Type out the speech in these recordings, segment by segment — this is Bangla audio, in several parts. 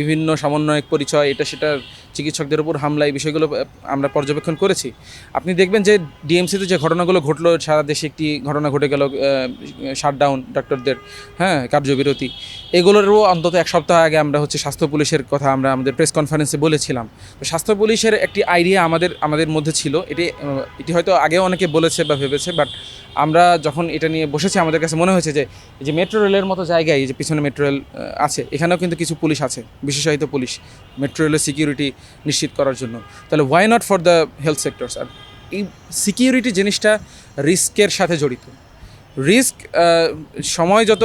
বিভিন্ন সমন্বয়ক পরিচয়, এটা সেটা চিকিৎসকদের উপর হামলা, এই বিষয়গুলো আমরা পর্যবেক্ষণ করেছি। আপনি দেখবেন যে ডিএমসিতে যে ঘটনাগুলো ঘটলো, সারা দেশে একটি ঘটনা ঘটে গেল শাটডাউন ডাক্তারদের হ্যাঁ কার্যবিরতি। এগুলোরও অন্তত এক সপ্তাহ আগে আমরা হচ্ছে স্বাস্থ্য পুলিশের কথা আমরা আমাদের প্রেস কনফারেন্সে বলেছিলাম। তো স্বাস্থ্য পুলিশের একটি আইডিয়া আমাদের আমাদের মধ্যে ছিল। এটি এটি হয়তো আগেও অনেকে বলেছে বা ভেবেছে, বাট আমরা যখন এটা নিয়ে বসেছি, আমাদের কাছে মনে হয়েছে যে যে মেট্রো রেলের মতো জায়গায় যে পিছনে মেট্রো রেল আছে, এখানেও কিন্তু কিছু পুলিশ আছে। বিশেষায়িত পুলিশ মেট্রো রেলের সিকিউরিটি নিশ্চিত করার জন্য। তাহলে why not for the health sector sir এই সিকিউরিটি জিনিসটা রিস্কের সাথে জড়িত। রিস্ক সময় যত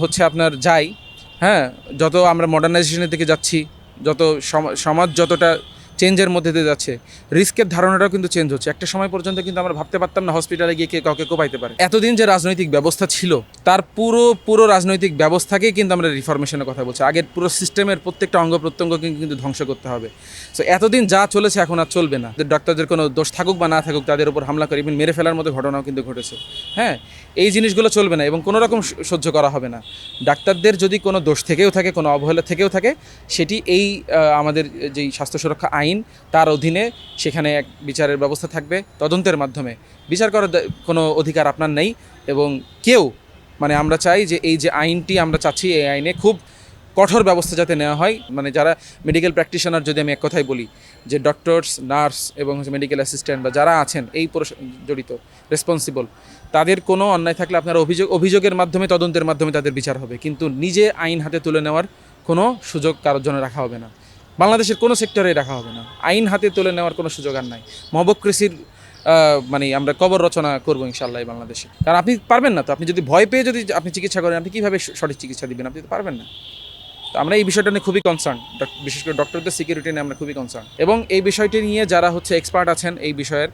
হচ্ছে আপনার যাই হ্যাঁ যত আমরা মডার্নাইজেশনের দিকে যাচ্ছি, যত সম- সমাজ যতটা চেঞ্জের মধ্যে দিয়ে যাচ্ছে। রিস্কের ধারণাটাও কিন্তু চেঞ্জ হচ্ছে। একটা সময় পর্যন্ত কিন্তু আমরা ভাবতে পারতাম না হসপিটালে গিয়ে কে কাউকে কোপাইতে পারে। এতদিন যে রাজনৈতিক ব্যবস্থা ছিল, তার পুরো পুরো রাজনৈতিক ব্যবস্থাকেই কিন্তু আমরা রিফরমেশনের কথা বলছি। আগের পুরো সিস্টেমের প্রত্যেকটা অঙ্গ প্রত্যঙ্গকে কিন্তু ধ্বংস করতে হবে। সো এতদিন যা চলেছে এখন আর চলবে না। ডাক্তারদের কোনো দোষ থাকুক বা না থাকুক, তাদের উপর হামলা করে ইভেন মেরে ফেলার মতো ঘটনাও কিন্তু ঘটেছে। হ্যাঁ এই জিনিসগুলো চলবে না এবং কোনো রকম সহ্য করা হবে না। ডাক্তারদের যদি কোনো দোষ থেকেও থাকে, কোনো অবহেলা থেকেও থাকে, সেটি এই আমাদের যেই স্বাস্থ্য সুরক্ষা আইন তার অধীনে সেখানে এক বিচারের ব্যবস্থা থাকবে তদন্তের মাধ্যমে। বিচার করার কোনো অধিকার আপনার নেই এবং কেউ মানে আমরা চাই যে এই যে আইনটি আমরা চাচ্ছি এই আইনে খুব কঠোর ব্যবস্থা যাতে নেওয়া হয়। মানে যারা মেডিকেল প্র্যাকটিশনার যদি আমি এক কথাই বলি, যে ডক্টরস নার্স এবং মেডিকেল অ্যাসিস্ট্যান্ট বা যারা আছেন, এই জড়িত রেসপন্সিবল তাদের কোনো অন্যায় থাকলে আপনার অভিযোগ, অভিযোগের মাধ্যমে, তদন্তের মাধ্যমে তাদের বিচার হবে। কিন্তু নিজে আইন হাতে তুলে নেওয়ার কোনো সুযোগ কারোর জন্য রাখা হবে না। বাংলাদেশের কোনো সেক্টরে রাখা হবে না। আইন হাতে তুলে নেওয়ার কোনো সুযোগ আর নাই। মবক্রেসির মানে আমরা কবর রচনা করব ইনশাল্লাহ বাংলাদেশে। কারণ আপনি পারবেন না তো? আপনি যদি ভয় পেয়ে যদি আপনি চিকিৎসা করেন, আপনি কীভাবে সঠিক চিকিৎসা দিবেন? আপনি তো পারবেন না। আমরা এই বিষয়টা নিয়ে খুবই কনসার্ন বিশেষ করে ডক্টরদের সিকিউরিটি নিয়ে আমরা খুবই কনসার্ন এবং এই বিষয়টি নিয়ে যারা হচ্ছে এক্সপার্ট আছেন এই বিষয়ের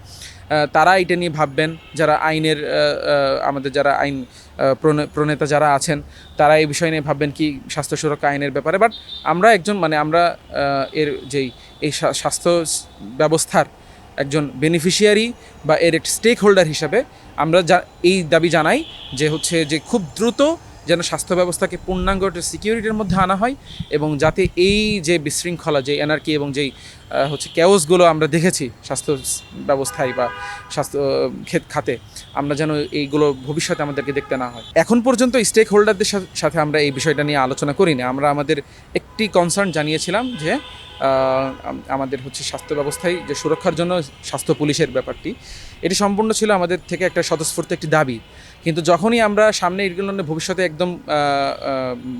তারা এটা নিয়ে ভাববেন, যারা আইনের আমাদের যারা আইন প্রণেতা যারা আছেন, তারা এই বিষয় নিয়ে ভাববেন কি স্বাস্থ্য সুরক্ষা আইনের ব্যাপারে। বাট আমরা একজন মানে আমরা এর যেই, এই স্বাস্থ্য ব্যবস্থার একজন বেনিফিশিয়ারি বা এর স্টেক হোল্ডার হিসাবে আমরা যা, এই দাবি জানাই যে হচ্ছে যে খুব দ্রুত যেন স্বাস্থ্য ব্যবস্থাকে পূর্ণাঙ্গ সিকিউরিটির মধ্যে আনা হয় এবং যাতে এই যে বিশৃঙ্খলা, যে এনার্কি এবং যেই হচ্ছে ক্যাওসগুলো আমরা দেখেছি স্বাস্থ্য ব্যবস্থায় বা স্বাস্থ্য ক্ষেত খাতে, আমরা যেন এইগুলো ভবিষ্যতে আমাদেরকে দেখতে না হয়। এখন পর্যন্ত স্টেক হোল্ডারদের সাথে আমরা এই বিষয়টা নিয়ে আলোচনা করিনি। আমরা আমাদের একটি কনসার্ন জানিয়েছিলাম যে আমাদের হচ্ছে স্বাস্থ্য ব্যবস্থায় যে সুরক্ষার জন্য স্বাস্থ্য পুলিশের ব্যাপারটি, এটি সম্পূর্ণ ছিল আমাদের থেকে একটা স্বতঃস্ফূর্ত একটি দাবি। কিন্তু যখনই আমরা সামনে এগুলো ভবিষ্যতে একদম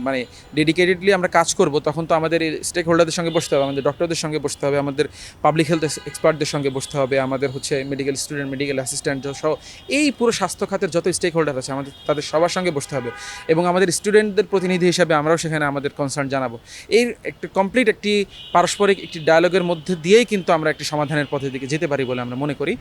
মানে ডেডিকেটেডলি আমরা কাজ করব, তখন তো আমাদের স্টেক হোল্ডারদের সঙ্গে বসতে হবে, আমাদের ডক্টরদের সঙ্গে বসতে হবে, আমাদের পাবলিক হেলথ এক্সপার্টদের সঙ্গে বসতে হবে, আমাদের হচ্ছে মেডিকেল স্টুডেন্ট মেডিকেল অ্যাসিস্ট্যান্ট সহ, এই পুরো স্বাস্থ্য খাতের যত স্টেক হোল্ডার আছে, আমাদের তাদের সবার সঙ্গে বসতে হবে। এবং আমাদের স্টুডেন্টদের প্রতিনিধি হিসাবে আমরাও সেখানে আমাদের কনসার্ন জানাব। এই একটি কমপ্লিট একটি পারস্পরিক একটি ডায়ালগের মধ্যে দিয়েই কিন্তু আমরা একটি সমাধানের পথের দিকে যেতে পারি বলে আমরা মনে করি।